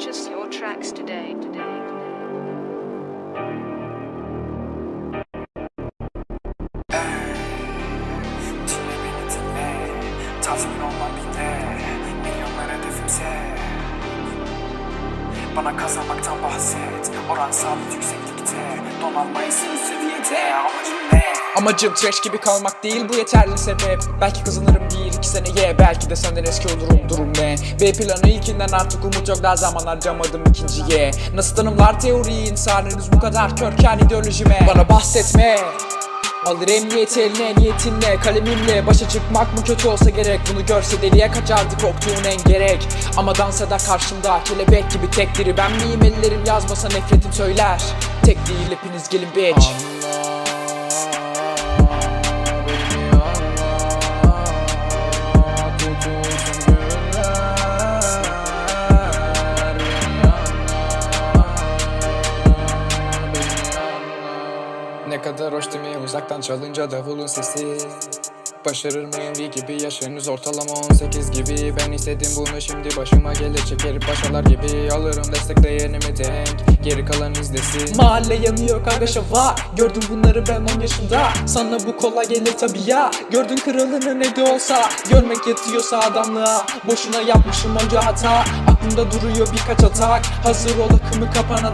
Purchase your tracks today. today. Dinle beni dinle Tatmin olmam bile Milyonlar hedefimse Bana kazanmaktan bahset Oran sabit yükseklikte Donanmayısın seviyede Amacım ne? Amacım trash gibi kalmak değil bu yeterli sebep Belki kazanırım iki seneye Belki de senden eski olurum durum ne? B planı ilkinden artık umut yok daha zaman harcamadım ikinciye Nasıl tanımlar teoriyi insan henüz bu kadar körken ideolojime. Bana bahsetme. Alır emniyeti eline niyetinle Kalemimle başa çıkmak mı kötü olsa gerek? Bunu görse deliye kaçardı korktuğun en gerek. Ama dans eder karşımda kelebek gibi tek diri Ben miyim? Ellerim yazmasa nefretim söyler. Tek değil hepiniz gelin bitch Ne kadar hoş değil mi? Uzaktan çalınca davulun sesi. Başarır mıyım? V gibi yaşınız ortalama 18 gibi. Ben istedim bunu şimdi başıma gelir. Çekerim paşalar gibi. Alırım destek değerimi denk geri kalan izlesin. Mahalle yanıyor kargaşa var. Gördüm bunları ben 10 yaşında. Sana bu kolay gelir tabi ya. Gördün kralını ne de olsa. Görmek yetiyorsa adamlığa. Boşuna yapmışım onca hata. Aklımda duruyor birkaç atak. Hazır ol akımı kapan